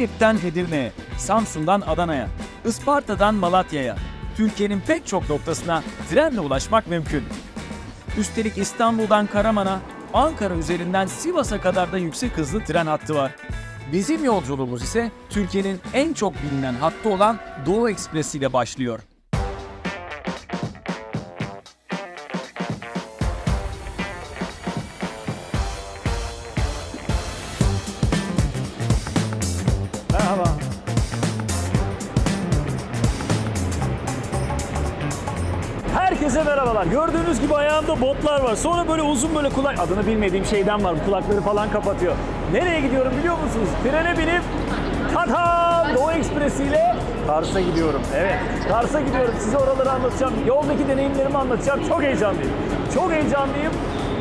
İzmit'ten Edirne'ye, Samsun'dan Adana'ya, Isparta'dan Malatya'ya, Türkiye'nin pek çok noktasına trenle ulaşmak mümkün. Üstelik İstanbul'dan Karaman'a, Ankara üzerinden Sivas'a kadar da yüksek hızlı tren hattı var. Bizim yolculuğumuz ise Türkiye'nin en çok bilinen hattı olan Doğu Ekspresi ile başlıyor. Herkese merhabalar. Gördüğünüz gibi ayağımda botlar var. Sonra böyle uzun böyle kulak... Adını bilmediğim şeyden var. Bu kulakları falan kapatıyor. Nereye gidiyorum biliyor musunuz? Trene binip Tata Doğu Ekspresi ile Kars'a gidiyorum. Evet, Kars'a gidiyorum. Size oraları anlatacağım. Yoldaki deneyimlerimi anlatacağım. Çok heyecanlıyım. Çok heyecanlıyım.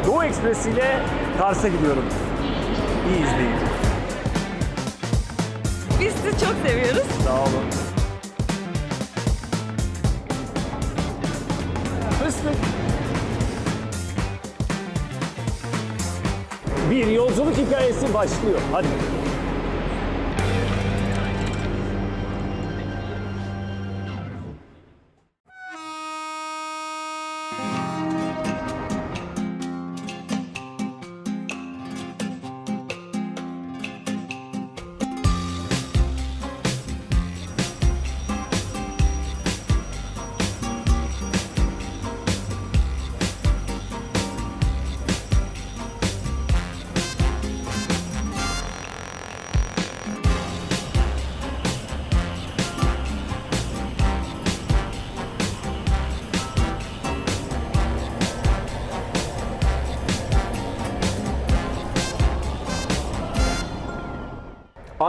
Doğu Ekspresi ile Kars'a gidiyorum. İyi izleyin. Biz sizi çok seviyoruz. Sağ olun. Fıstık. Bir yolculuk hikayesi başlıyor. Hadi.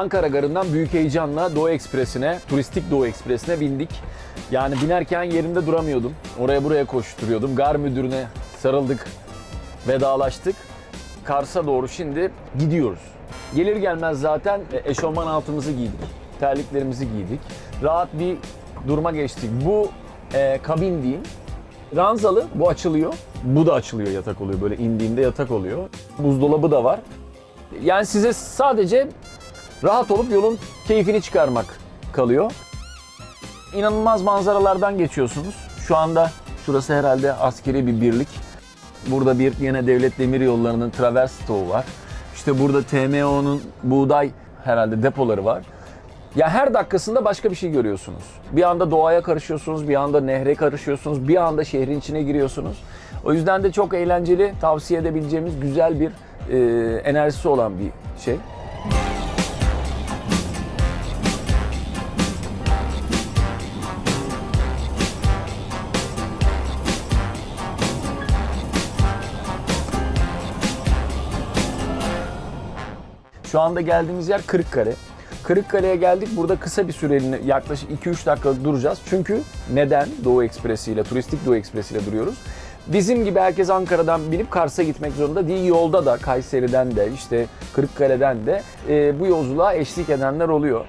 Ankara Garı'ndan büyük heyecanla Doğu Ekspresi'ne, turistik Doğu Ekspresi'ne bindik. Yani binerken yerimde duramıyordum. Oraya buraya koşturuyordum. Gar müdürüne sarıldık, vedalaştık. Kars'a doğru şimdi gidiyoruz. Gelir gelmez zaten e, eşofman altımızı giydik, terliklerimizi giydik. Rahat bir duruma geçtik. Bu e, kabin değil, ranzalı, bu açılıyor. Bu da açılıyor yatak oluyor. Böyle indiğinde yatak oluyor. Buzdolabı da var. Yani size sadece rahat olup yolun keyfini çıkarmak kalıyor. İnanılmaz manzaralardan geçiyorsunuz. Şu anda şurası herhalde askeri bir birlik. Burada bir yine devlet demir yollarının travers stoğu var. İşte burada TMO'nun buğday herhalde depoları var. Ya her dakikasında başka bir şey görüyorsunuz. Bir anda doğaya karışıyorsunuz, bir anda nehre karışıyorsunuz, bir anda şehrin içine giriyorsunuz. O yüzden de çok eğlenceli, tavsiye edebileceğimiz güzel bir e, enerjisi olan bir şey. Şu anda geldiğimiz yer Kırıkkale. Kırıkkale'ye geldik. Burada kısa bir süreliğine yaklaşık 2-3 dakika duracağız. Çünkü neden Doğu Ekspresi ile, turistik Doğu Ekspresi ile duruyoruz? Bizim gibi herkes Ankara'dan binip Kars'a gitmek zorunda değil. Yolda da Kayseri'den de işte Kırıkkale'den de e, bu yolculuğa eşlik edenler oluyor.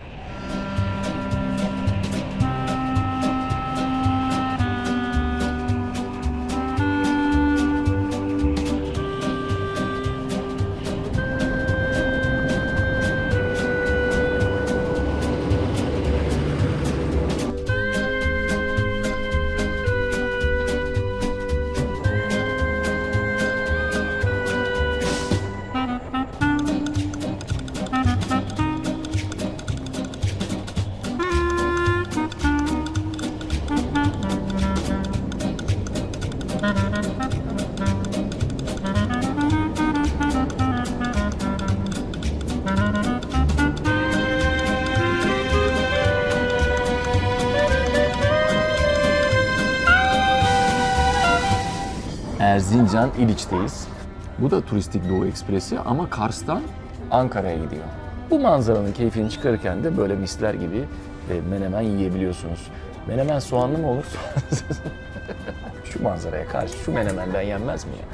Erzincan İliç'teyiz. Bu da turistik Doğu Ekspresi ama Kars'tan Ankara'ya gidiyor. Bu manzaranın keyfini çıkarırken de böyle misler gibi e, menemen yiyebiliyorsunuz. Menemen soğanlı mı olur? şu manzaraya karşı şu menemenden yenmez mi ya?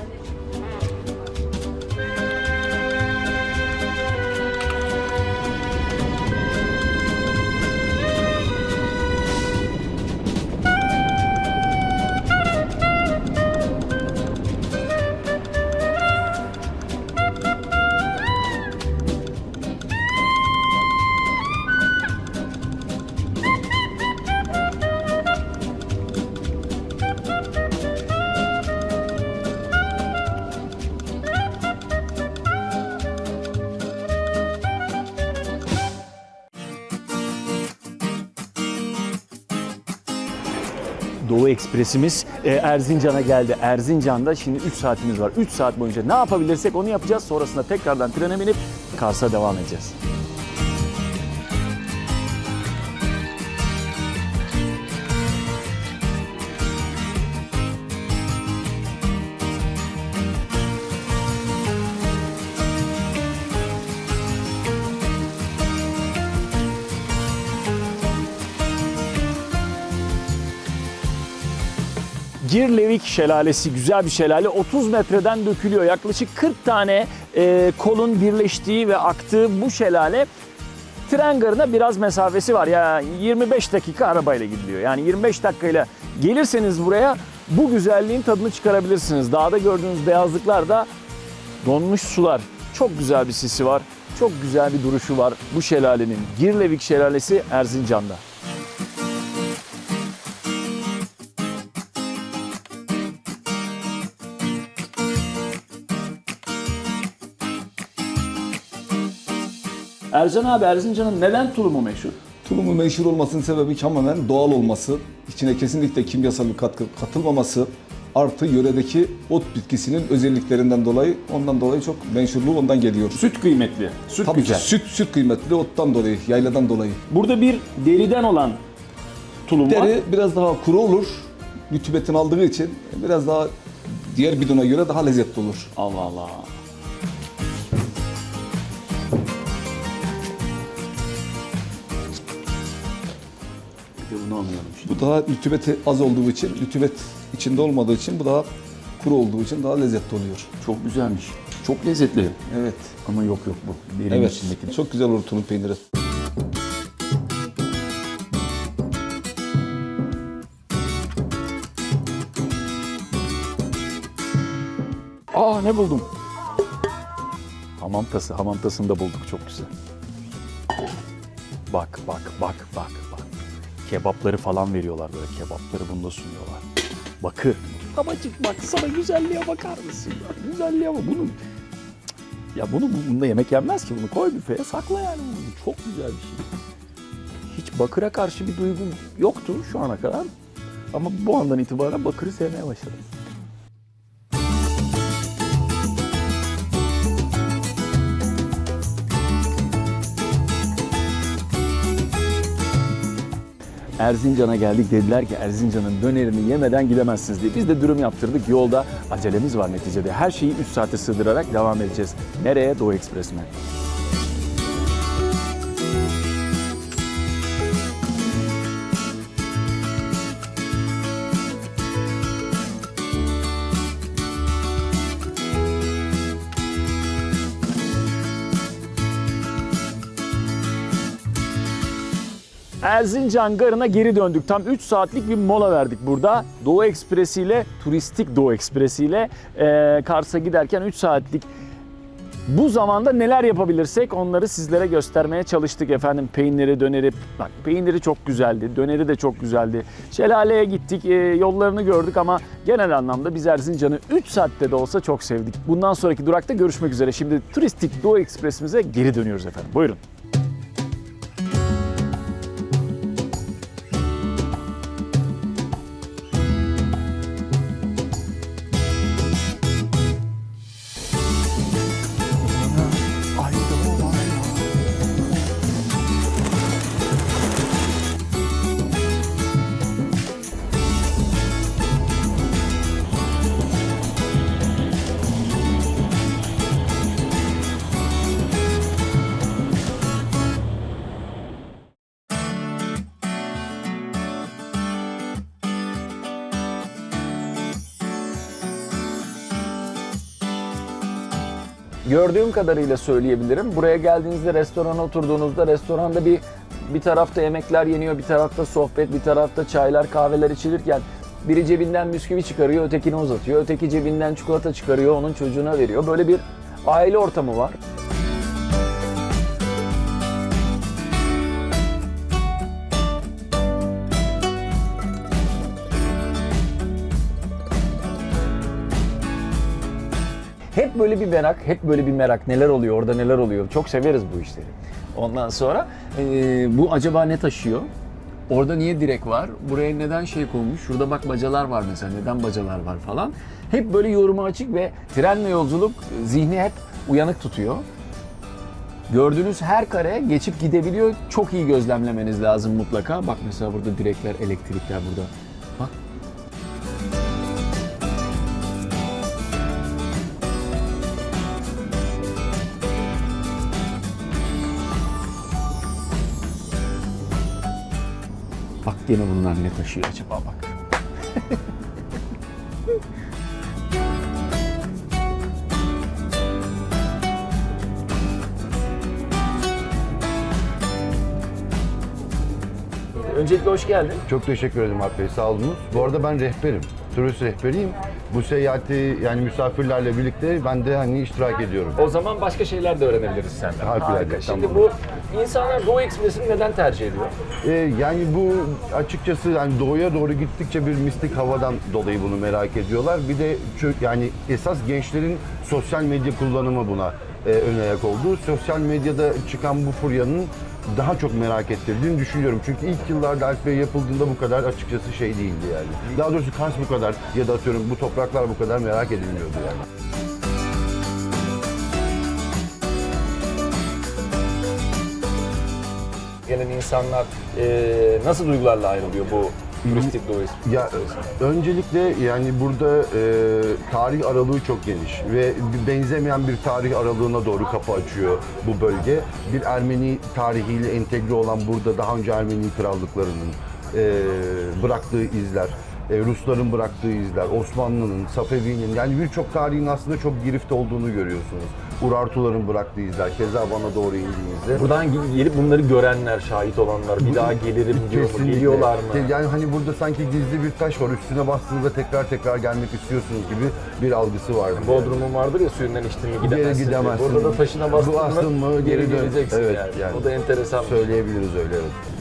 Doğu Ekspresimiz e, Erzincan'a geldi. Erzincan'da şimdi 3 saatimiz var. 3 saat boyunca ne yapabilirsek onu yapacağız. Sonrasında tekrardan trene binip Kars'a devam edeceğiz. Girlevik Şelalesi güzel bir şelale. 30 metreden dökülüyor. Yaklaşık 40 tane e, kolun birleştiği ve aktığı bu şelale tren garına biraz mesafesi var. Ya 25 dakika arabayla gidiliyor. Yani 25 dakikayla gelirseniz buraya bu güzelliğin tadını çıkarabilirsiniz. Dağda gördüğünüz beyazlıklar da donmuş sular. Çok güzel bir sisi var. Çok güzel bir duruşu var bu şelalenin. Girlevik Şelalesi Erzincan'da. Ercan abi Erzincan'ın neden tulumu meşhur? Tulumu meşhur olmasının sebebi tamamen doğal olması, içine kesinlikle kimyasal bir katkı katılmaması, artı yöredeki ot bitkisinin özelliklerinden dolayı, ondan dolayı çok meşhurluğu ondan geliyor. Süt kıymetli. Süt Tabii güzel. süt, süt kıymetli ottan dolayı, yayladan dolayı. Burada bir deriden olan tulum var. Deri biraz daha kuru olur, rütubetini aldığı için biraz daha diğer bidona göre daha lezzetli olur. Allah Allah. Bunu anlayalım şimdi. Bu daha rütubeti az olduğu için, rütubet içinde olmadığı için bu daha kuru olduğu için daha lezzetli oluyor. Çok güzelmiş. Çok lezzetli. Evet. Ama yok yok bu. Derinin Evet. içindeki. Çok güzel olur tulum peyniri. Aa ne buldum? Hamam tası. Hamam tasını da bulduk. Çok güzel. Bak bak bak bak bak. Kebapları falan veriyorlar böyle. Kebapları bunda sunuyorlar. Bakır. Babacık bak sana güzelliğe bakar mısın? Ya, güzelliğe bak. Bunu ya bunu bunda yemek yenmez ki. Bunu koy büfeye sakla yani. Bunu. Çok güzel bir şey. Hiç bakıra karşı bir duygum yoktu şu ana kadar. Ama bu andan itibaren bakırı sevmeye başladım. Erzincan'a geldik dediler ki Erzincan'ın dönerini yemeden gidemezsiniz diye. Biz de dürüm yaptırdık. Yolda acelemiz var neticede. Her şeyi 3 saate sığdırarak devam edeceğiz. Nereye? Doğu Ekspresi'ne. Erzincan Garı'na geri döndük. Tam 3 saatlik bir mola verdik burada. Doğu Ekspresi ile, turistik Doğu Ekspresi ile e, Kars'a giderken 3 saatlik bu zamanda neler yapabilirsek onları sizlere göstermeye çalıştık efendim. Peyniri, döneri, bak peyniri çok güzeldi, döneri de çok güzeldi. Şelaleye gittik, e, yollarını gördük ama genel anlamda biz Erzincan'ı 3 saatte de olsa çok sevdik. Bundan sonraki durakta görüşmek üzere. Şimdi turistik Doğu Ekspresimize geri dönüyoruz efendim. Buyurun. Gördüğüm kadarıyla söyleyebilirim. Buraya geldiğinizde restorana oturduğunuzda restoranda bir bir tarafta yemekler yeniyor, bir tarafta sohbet, bir tarafta çaylar, kahveler içilirken biri cebinden bisküvi çıkarıyor, ötekine uzatıyor. Öteki cebinden çikolata çıkarıyor, onun çocuğuna veriyor. Böyle bir aile ortamı var. Böyle bir merak, hep böyle bir merak. Neler oluyor, orada neler oluyor. Çok severiz bu işleri. Ondan sonra e, bu acaba ne taşıyor? Orada niye direk var? Buraya neden şey konmuş? Şurada bak bacalar var mesela. Neden bacalar var falan. Hep böyle yoruma açık ve trenle yolculuk zihni hep uyanık tutuyor. Gördüğünüz her kare geçip gidebiliyor. Çok iyi gözlemlemeniz lazım mutlaka. Bak mesela burada direkler, elektrikler burada. Gene bunlar ne taşıyor acaba bak. Öncelikle hoş geldin. Çok teşekkür ederim Alp Bey, sağ olunuz. Bu arada ben rehberim, turist rehberiyim. Bu seyahati yani misafirlerle birlikte ben de hani iştirak ediyorum. O zaman başka şeyler de öğrenebiliriz senden. Harikulade, Harika. Şimdi tamam. bu insanlar Doğu Ekspresi'ni neden tercih ediyor? Ee, yani bu açıkçası yani doğuya doğru gittikçe bir mistik havadan dolayı bunu merak ediyorlar. Bir de çö- yani esas gençlerin sosyal medya kullanımı buna e, ön ayak oldu. Sosyal medyada çıkan bu furyanın daha çok merak ettirdiğini düşünüyorum. Çünkü ilk yıllarda Alp yapıldığında bu kadar açıkçası şey değildi yani. Daha doğrusu Kars bu kadar ya da atıyorum bu topraklar bu kadar merak edilmiyordu yani. Gelen insanlar eee, nasıl duygularla ayrılıyor bu turistik Ekspresi? Ya öncelikle yani burada e, tarih aralığı çok geniş ve benzemeyen bir tarih aralığına doğru kapı açıyor bu bölge. Bir Ermeni tarihiyle entegre olan burada daha önce Ermeni krallıklarının e, bıraktığı izler, e, Rusların bıraktığı izler, Osmanlı'nın, Safevi'nin yani birçok tarihin aslında çok girift olduğunu görüyorsunuz. Urartuların bıraktığı izler, keza bana doğru indiğinizde. Buradan gelip bunları görenler, şahit olanlar bir daha gelirim diyor mu? Kesinlikle. Geliyorlar mı? Yani hani burada sanki gizli bir taş var. Üstüne bastığınızda tekrar tekrar gelmek istiyorsunuz gibi bir algısı var. Bodrum'un vardır ya suyundan içtin mi Geri gidemezsin. diye. gidemezsin. Burada da taşına bastın, mı geri dön. geleceksin Evet, yani. yani. O da enteresan. şey. Söyleyebiliriz öyle evet.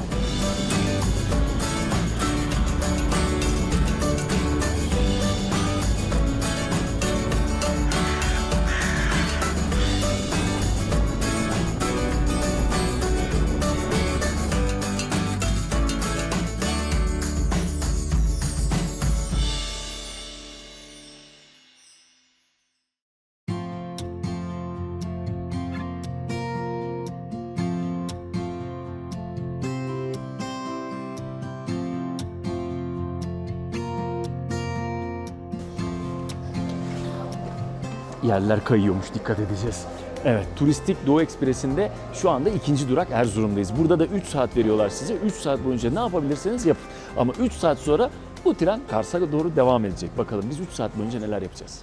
Yerler kayıyormuş dikkat edeceğiz. Evet, turistik Doğu Ekspresi'nde şu anda ikinci durak Erzurum'dayız. Burada da 3 saat veriyorlar size. 3 saat boyunca ne yapabilirseniz yapın. Ama 3 saat sonra bu tren Kars'a doğru devam edecek. Bakalım biz 3 saat boyunca neler yapacağız.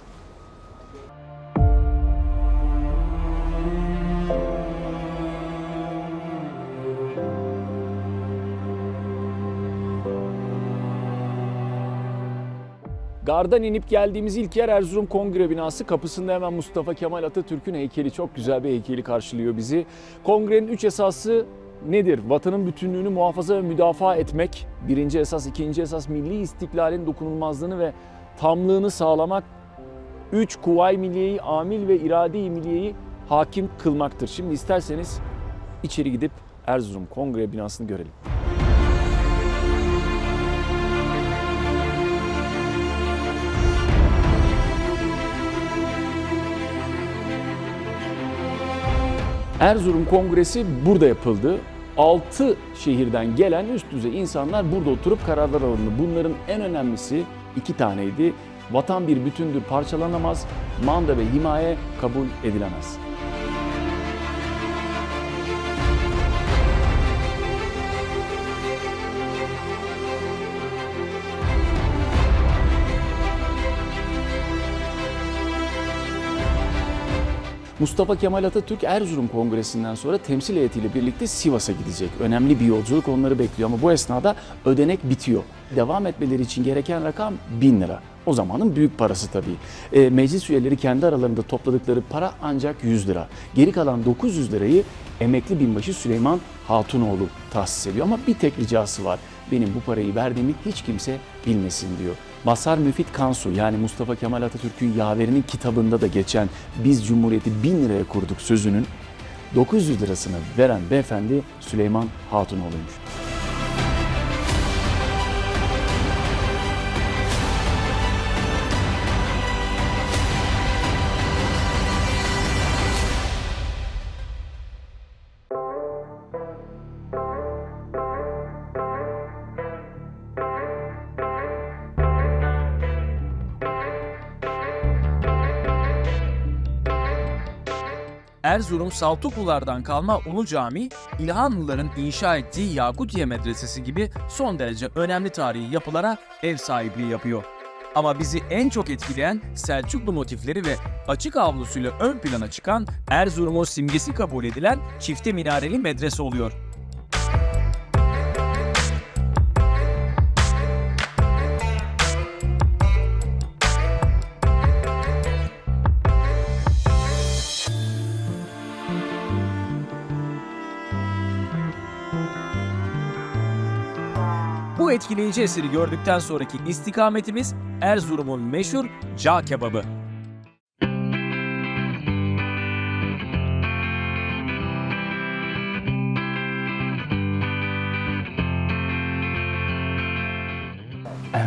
Gardan inip geldiğimiz ilk yer Erzurum Kongre Binası. Kapısında hemen Mustafa Kemal Atatürk'ün heykeli. Çok güzel bir heykeli karşılıyor bizi. Kongrenin üç esası nedir? Vatanın bütünlüğünü muhafaza ve müdafaa etmek. Birinci esas, ikinci esas milli istiklalin dokunulmazlığını ve tamlığını sağlamak. Üç kuvay milliyeyi, amil ve irade-i milliyeyi hakim kılmaktır. Şimdi isterseniz içeri gidip Erzurum Kongre Binası'nı görelim. Erzurum Kongresi burada yapıldı. 6 şehirden gelen üst düzey insanlar burada oturup kararlar alındı. Bunların en önemlisi iki taneydi. Vatan bir bütündür, parçalanamaz. Manda ve himaye kabul edilemez. Mustafa Kemal Atatürk Erzurum Kongresi'nden sonra temsil heyetiyle birlikte Sivas'a gidecek. Önemli bir yolculuk onları bekliyor ama bu esnada ödenek bitiyor. Devam etmeleri için gereken rakam 1000 lira. O zamanın büyük parası tabii. E, meclis üyeleri kendi aralarında topladıkları para ancak 100 lira. Geri kalan 900 lirayı emekli binbaşı Süleyman Hatunoğlu tahsis ediyor. Ama bir tek ricası var. Benim bu parayı verdiğimi hiç kimse bilmesin diyor. Masar Müfit Kansu yani Mustafa Kemal Atatürk'ün yaverinin kitabında da geçen biz Cumhuriyeti 1000 liraya kurduk sözünün 900 lirasını veren beyefendi Süleyman Hatunoğlu'ymuş. Erzurum Saltuklulardan kalma Ulu Cami, İlhanlıların inşa ettiği Yakutiye Medresesi gibi son derece önemli tarihi yapılara ev sahipliği yapıyor. Ama bizi en çok etkileyen Selçuklu motifleri ve açık avlusuyla ön plana çıkan Erzurum'un simgesi kabul edilen çifte minareli medrese oluyor. Etkileyici eseri gördükten sonraki istikametimiz Erzurum'un meşhur cağ kebabı.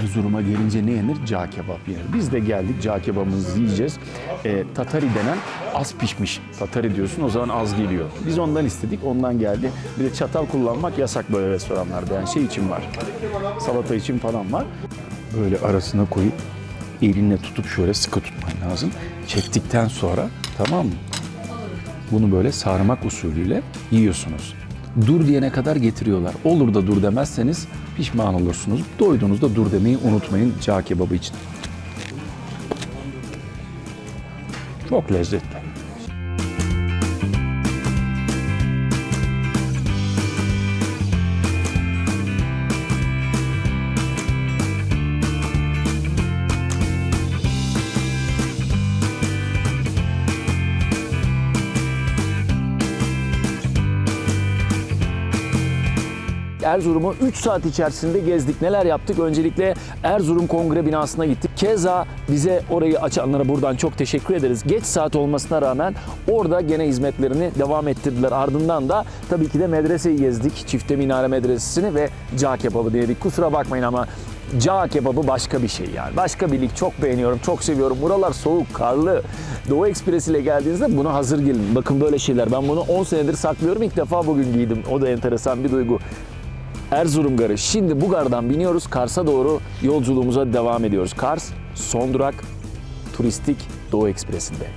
Erzurum'a gelince ne yenir? Cağ kebap yenir. Biz de geldik cağ kebabımızı yiyeceğiz. Ee, tatari denen az pişmiş. Tatari diyorsun o zaman az geliyor. Biz ondan istedik ondan geldi. Bir de çatal kullanmak yasak böyle restoranlarda. Yani şey için var. Salata için falan var. Böyle arasına koyup elinle tutup şöyle sıkı tutman lazım. Çektikten sonra tamam mı? Bunu böyle sarmak usulüyle yiyorsunuz. Dur diyene kadar getiriyorlar. Olur da dur demezseniz pişman olursunuz. Doyduğunuzda dur demeyi unutmayın cağ kebabı için. Çok lezzetli. Erzurum'u 3 saat içerisinde gezdik. Neler yaptık? Öncelikle Erzurum Kongre binasına gittik. Keza bize orayı açanlara buradan çok teşekkür ederiz. Geç saat olmasına rağmen orada gene hizmetlerini devam ettirdiler. Ardından da tabii ki de medreseyi gezdik. Çifte Minare Medresesi'ni ve cağ kebabı denedik. Kusura bakmayın ama Cağ kebabı başka bir şey yani. Başka bir lig çok beğeniyorum, çok seviyorum. Buralar soğuk, karlı. Doğu Ekspresi ile geldiğinizde buna hazır gelin. Bakın böyle şeyler. Ben bunu 10 senedir saklıyorum. İlk defa bugün giydim. O da enteresan bir duygu. Erzurum Garı. Şimdi bu gardan biniyoruz. Kars'a doğru yolculuğumuza devam ediyoruz. Kars, son durak, turistik Doğu Ekspresi'nde.